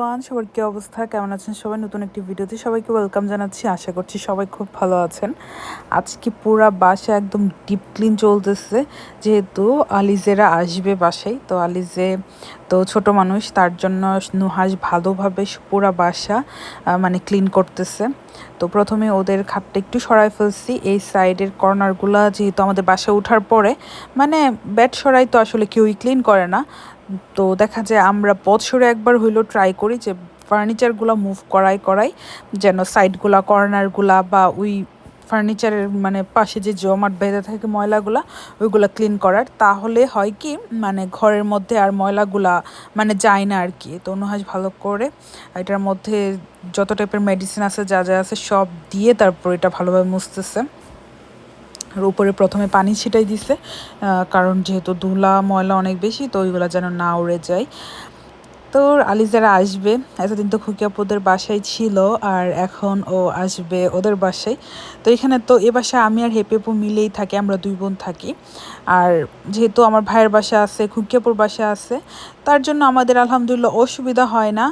Everyone সবার কি অবস্থা? কেমন আছেন সবাই? নতুন একটি ভিডিওতে সবাইকে ওয়েলকাম জানাচ্ছি। আশা করছি সবাই খুব ভালো আছেন। আজকে পুরা বাসা একদম ডিপ ক্লিন চলতেছে। যেহেতু আলিজেরা আসবে বাসায়, তো আলিজে তো ছোট মানুষ, তার জন্য নুহাস ভালোভাবে পুরা বাসা মানে ক্লিন করতেছে। তো প্রথমে ওদের খাটটা একটু সরাই ফেলছি। এই সাইডের কর্নারগুলো যেহেতু আমাদের বাসায় ওঠার পরে মানে ব্যাট সরাই তো আসলে কেউই ক্লিন করে না। তো দেখা যায় আমরা বছরে একবার হইলেও ট্রাই করি যে ফার্নিচারগুলো মুভ করাই করাই, যেন সাইডগুলা কর্নারগুলা বা ওই ফার্নিচারের মানে পাশে যে জমাট বেঁধে থাকে ময়লাগুলা, ওইগুলো ক্লিন করার। তাহলে হয় কি মানে ঘরের মধ্যে আর ময়লাগুলা মানে যায় না আর কি। তো অনুহাস ভালো করে এটার মধ্যে যত টাইপের মেডিসিন আছে, যা যা আছে, সব দিয়ে তারপর এটা ভালোভাবে মুছতেছে। আর উপরে প্রথমে পানি ছিটাই দিছে কারণ যেহেতু ধুলা, ময়লা অনেক বেশি, তো ওইগুলো যেন না উড়ে যায়। তো আলিজারা আসবে, এতদিন তো খুকি আপুদের বাসায় ছিল, আর এখন ও আসবে ওদের বাসায়। তো এখানে তো এ বাসায় আমি আর হেপি আপু মিলেই থাকি, আমরা দুই বোন থাকি। আর যেহেতু আমার ভাইয়ের বাসা আছে, খুকি আপুর বাসা আছে, তার জন্য আমাদের আলহামদুলিল্লাহ অসুবিধা হয় না।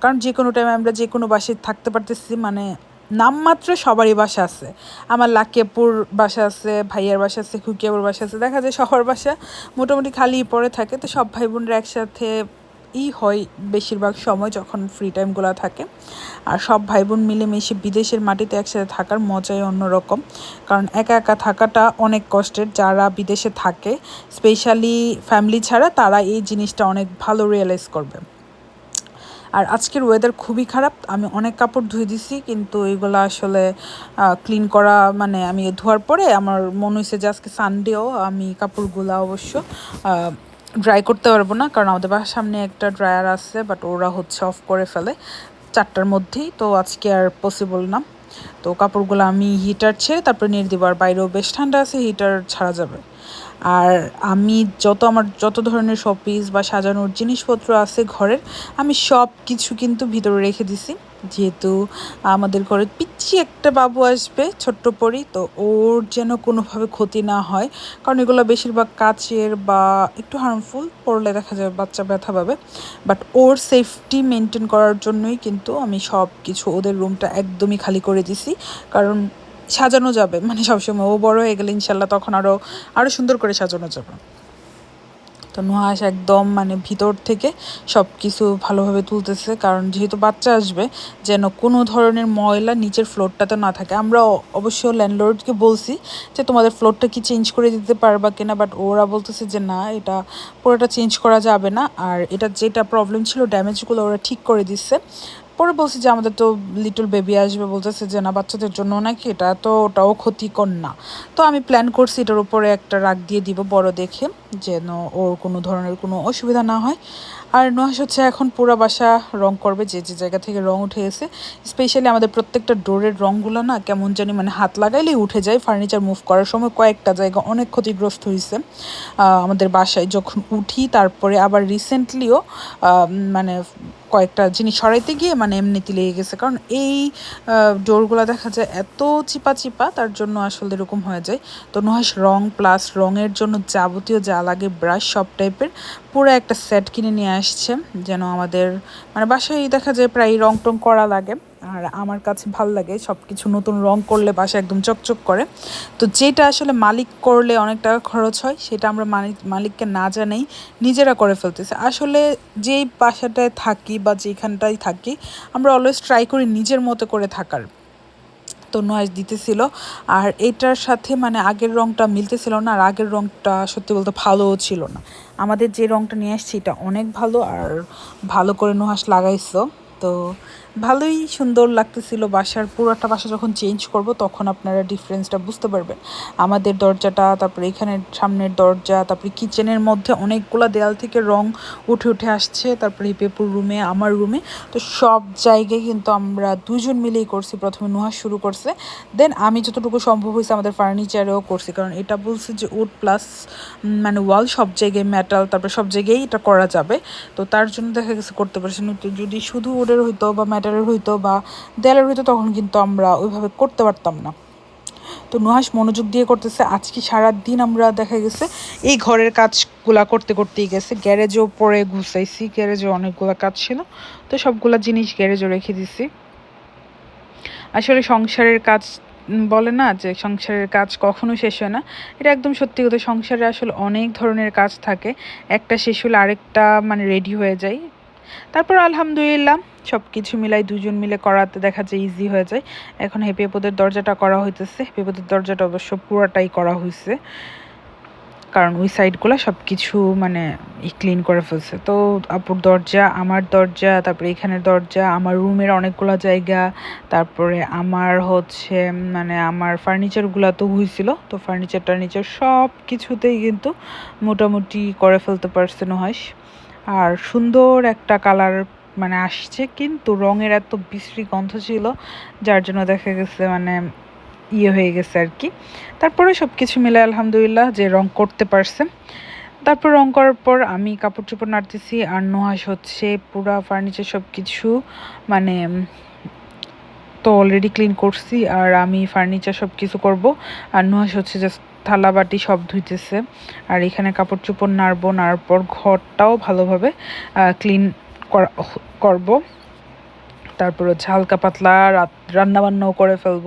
কারণ যে কোনো টাইমে আমরা যে কোনো বাসায় থাকতে পারতেছি মানে নামমাত্র সবারই বাসা আছে। আমার লাকিয়াপুর বাসা আছে, ভাইয়ার বাসা আছে, খুকিয়াপুর বাসা আছে, দেখা যায় সবার বাসা মোটামুটি খালি পড়ে থাকে। তো সব ভাই বোনরা একসাথে ই হয় বেশিরভাগ সময় যখন ফ্রি টাইমগুলো থাকে। আর সব ভাই বোন মিলেমিশে বিদেশের মাটিতে একসাথে থাকার মজাই অন্যরকম। কারণ একা একা থাকাটা অনেক কষ্টের, যারা বিদেশে থাকে স্পেশালি ফ্যামিলি ছাড়া তারা এই জিনিসটা অনেক ভালো রিয়েলাইজ করবে। আর আজকের ওয়েদার খুবই খারাপ। আমি অনেক কাপড় ধুয়ে দিছি, কিন্তু এগুলো আসলে ক্লিন করা মানে আমি ধোয়ার পরে আমার মনে হয়েছে যে আজকে সানডেও আমি কাপড়গুলো অবশ্য ড্রাই করতে পারব না। কারণ আমাদের বাসার সামনে একটা ড্রায়ার আছে বাট ওরা হচ্ছে অফ করে ফেলে চারটার মধ্যেই। তো আজকে আর পসিবল না। তো কাপড়গুলো আমি হিটার ছেড়ে তারপরে নিয়ে দিব। আর বাইরেও বেশ ঠান্ডা আছে হিটার ছাড়া যাবে। আর আমি যত আমার যত ধরনের শপিস বা সাজানোর জিনিসপত্র আছে ঘরের, আমি সব কিছু কিন্তু ভিতরে রেখে দিছি। যেহেতু আমাদের ঘরে পিচ্ছি একটা বাবু আসবে, ছোট্ট পরি, তো ওর যেন কোনোভাবে ক্ষতি না হয়। কারণ এগুলো বেশিরভাগ কাচের বা একটু হার্মফুল পড়লে দেখা যায় বাচ্চা ব্যথা পাবে। বাট ওর সেফটি মেনটেন করার জন্যই কিন্তু আমি সব কিছু ওদের রুমটা একদমই খালি করে দিছি। কারণ সাজানো যাবে। মানে সবসময় ও বড় হয়ে গেলে ইনশাল্লাহ তখন আরও আরও সুন্দর করে সাজানো যাবে। তো নুহাস একদম মানে ভিতর থেকে সব কিছু ভালোভাবে তুলতেছে, কারণ যেহেতু বাচ্চা আসবে, যেন কোনো ধরনের ময়লা নিচের ফ্লোরটাতে না থাকে। আমরা অবশ্য ল্যান্ডলর্ডকে বলছি যে, তোমাদের ফ্লোরটা কি চেঞ্জ করে দিতে পারবা কিনা? বাট ওরা বলতেছে যে, না, এটা পুরোটা চেঞ্জ করা যাবে না। আর এটা যেটা প্রবলেম ছিল ড্যামেজগুলো ওরা ঠিক করে দিচ্ছে। পরে বলছি যে আমাদের তো লিটল বেবি আসবে, বলতেছে যে না, বাচ্চাদের জন্য নাকি এটা তো ওটাও ক্ষতিকর না। তো আমি প্ল্যান করছি এটার উপরে একটা রাগ দিয়ে দিব বড় দেখে যেন ওর কোনো ধরনের কোনো অসুবিধা না হয়। আর নুহাস হচ্ছে এখন পুরো বাসা রং করবে, যে যে জায়গা থেকে রং উঠে এসে স্পেশালি আমাদের প্রত্যেকটা ডোরের রঙগুলো না কেমন জানি মানে হাত লাগাইলেই উঠে যায় ফার্নিচার মুভ করার সময় কয়েকটা জায়গা অনেক ক্ষতিগ্রস্ত হয়েছে আমাদের বাসায় যখন উঠি, তারপরে আবার রিসেন্টলিও মানে কয়েকটা জিনিস সরাইতে গিয়ে মানে এমনিতে লেগে গেছে। কারণ এই ডোরগুলো দেখা যায় এত চিপা চিপা, তার জন্য আসলে এরকম হয়ে যায়। তো নুহাস রং প্লাস রঙের জন্য যাবতীয় যা লাগে ব্রাশ সব টাইপের পুরো একটা সেট কিনে নিয়ে আসছে, যেন আমাদের মানে বাসায় দেখা যায় প্রায় রং টং করা লাগে, আর আমার কাছে ভালো লাগে সব কিছু নতুন রং করলে বাসা একদম চকচক করে। তো যেটা আসলে মালিক করলে অনেক টাকা খরচ হয়, সেটা আমরা মালিক মালিককে না জানাই নিজেরা করে ফেলতেছি। আসলে যেই বাসাটায় থাকি বা যেখানটায় থাকি, আমরা অলওয়েজ ট্রাই করি নিজের মতো করে থাকার। তো নয়েজ দিতেছিল। আর এটার সাথে মানে আগের রঙটা মিলতেছিল না, আর আগের রঙটা সত্যি বলতে ভালোও ছিল না। আমাদের যে রঙটা নিয়ে আসছি, এটা অনেক ভালো, আর ভালো করে নুহাস লাগাইছো। তো ভালোই সুন্দর লাগতেছিল বাসার, পুরোটা বাসা যখন চেঞ্জ করব তখন আপনারা ডিফারেন্সটা বুঝতে পারবেন। আমাদের দরজাটা, তারপরে এখানের সামনের দরজা, তারপরে কিচেনের মধ্যে অনেকগুলো দেয়াল থেকে রং উঠে উঠে আসছে, তারপরে পেপুর রুমে আমার রুমে তো সব জায়গায় কিন্তু আমরা দুজন মিলেই করছি, প্রথমে নুহাস শুরু করছে। দেন আমি যতটুকু সম্ভব হয়েছে আমাদের ফার্নিচারেও করছি, কারণ এটা বলছে যে উড প্লাস মানে ওয়াল সব জায়গায় মেটাল তারপরে সব জায়গায় এটা করা যাবে। তো তার জন্য দেখা গেছে করতে পারছি না। তো যদি শুধু উডের হইতো বা মেটালের হইতো বা দেয়ালের হইতো, তখন কিন্তু আমরা ওইভাবে করতে পারতাম না। তো নুহাস মনোযোগ দিয়ে করতেছে, আজকে সারা দিন আমরা দেখা গেছে এই ঘরের কাজগুলা করতে করতেই গেছে। গ্যারেজও পরে ঘুষাইছি গ্যারেজে অনেকগুলো কাজ ছিল, তো সবগুলা জিনিস গ্যারেজও রেখে দিছি। আসলে সংসারের কাজ বলে না যে সংসারের কাজ কখনো শেষ হয় না। এটা একদম সত্যি কথা, সংসারে আসলে অনেক ধরনের কাজ থাকে। একটা শেষ হলে আরেকটা মানে রেডি হয়ে যায়। তারপর আলহামদুলিল্লাহ সব কিছু মিলাই দুজন মিলে করাতে দেখা যায় ইজি হয়ে যায়। এখন হেপি আপদের দরজাটা করা হইতেছে। হেপি আপদের দরজাটা অবশ্য পুরাটাই করা হয়েছে কারণ ওই সাইডগুলো সব কিছু মানে ক্লিন করে ফেলছে। তো আপুর দরজা, আমার দরজা, তারপরে এখানের দরজা, আমার রুমের অনেকগুলো জায়গা, তারপরে আমার হচ্ছে মানে আমার ফার্নিচারগুলো তো হয়েছিল তো ফার্নিচার টার্নিচার সব কিছুতেই কিন্তু মোটামুটি করে ফেলতে পারছে নহাস আর সুন্দর একটা কালার মানে আসছে, কিন্তু রঙের এত বিশ্রী গন্ধ ছিল, যার জন্য দেখা গেছে মানে ইয়ে হয়ে গেছে আর কি। তারপরে সব কিছু মিলে আলহামদুলিল্লাহ যে রং করতে পারছে। তারপর রং করার পর আমি কাপড় চোপড় নাড়তেছি আর নোহাস হচ্ছে পুরা ফার্নিচার সব কিছু মানে তো অলরেডি ক্লিন করছি আর আমি ফার্নিচার সব কিছু করব। আর নুহাস হচ্ছে জাস্ট থালা বাটি সব ধুইতেছে। আর এখানে কাপড় চোপড় নাড়বো, নাড়ার পর ঘরটাও ভালোভাবে ক্লিন করব। তারপর হচ্ছে হালকা পাতলা রাত, রান্নাবান্নাও করে ফেলব।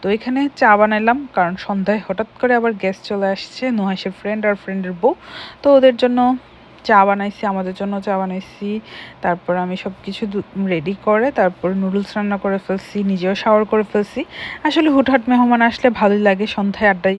তো এখানে চা বানাইলাম, কারণ সন্ধ্যায় হঠাৎ করে আবার গ্যাস চলে আসছে নুহাসের ফ্রেন্ড আর ফ্রেন্ডের বউ। তো ওদের জন্য চা বানাইছি, আমাদের জন্য চা বানাইছি। তারপর আমি সব কিছু রেডি করে, তারপর নুডলস রান্না করে ফেলছি, নিজেও শাওয়ার করে ফেলছি। আসলে হুটহাট মেহমান আসলে ভালোই লাগে, সন্ধ্যায় আড্ডায়